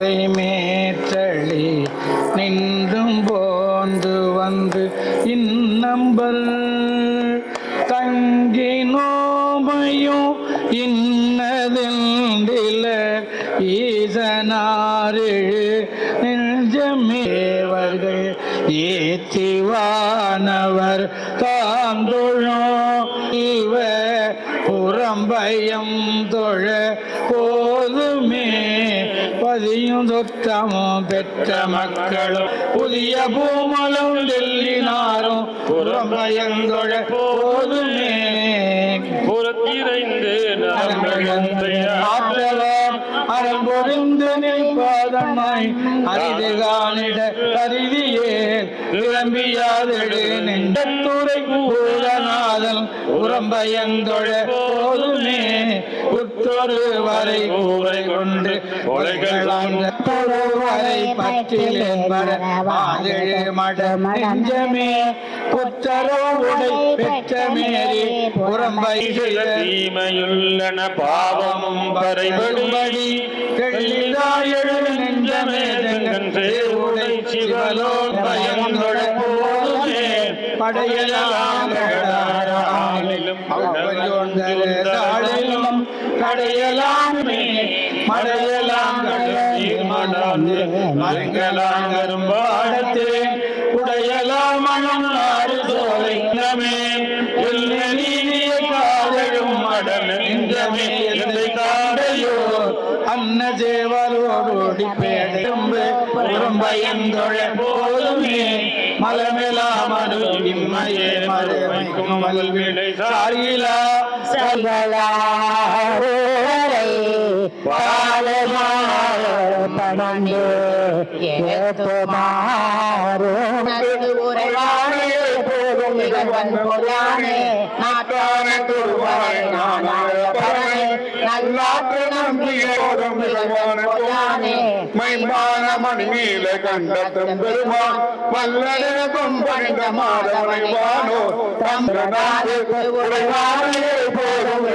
மேற்றளி நின்றும் போந்து வந்து இன்னம்பல். தங்கி நோமையும் இன்னதில் ஈசனாறு நெஞ்சமேவர்கள் ஏத்திவானவர் தாந்தொழோ இவ புறம்பயம் தொழ போ பதியும் தொற்றமும் பெற்ற மக்களும். புதிய பூமலும் டெல்லினாரும் புறம்பயந்தொழ போதுமே. புறத்திரைந்து அறம் பொருந்து நிற்பாதமாய் அரிது காணிட கருதியே விளம்பியாதெடு நெஞ்சத்துறை பூதநாதன் உரம்பயந்தொழ போதுமே. உற்றொரு வரை ஊரை கொண்டு உலகளாந்த வரை பற்றில் என்பர மாதிழு மட நெஞ்சமே. புத்தரோ உடை பெற்ற மேரி செய்த தீமையுள்ளன பாவமும் பறைபடும்படி தெள்ளிதாயழு நெஞ்சமே. சிவலோ பயந்தொழ போதுமே படையலாம் கடலாரானிலும் தாழிலும் கடையலாமே மடையலாம் கடலாந்து மருங்கலாம் கரும்பாடத்தே உடையலாம் மனம் நாடு சோலை நமே எல்ல நீதிய காதலும் மடல் நெஞ்சமே எந்தை காடையோ அன்ன சேவலோடி பேடம்பு புறம்பயந்தொழ போதுமே மலமெலாம் அனு நிம்மையே மறுமைக்கும் மல்விடை உரையானே போதும் இவன் பொருளானே நம்பியோடும் இவன் பொருளானே மைமான மணிமீல கண்டத்தும் பெருமான் வல்லன கொம்பணிந்த உடைவானே போதும்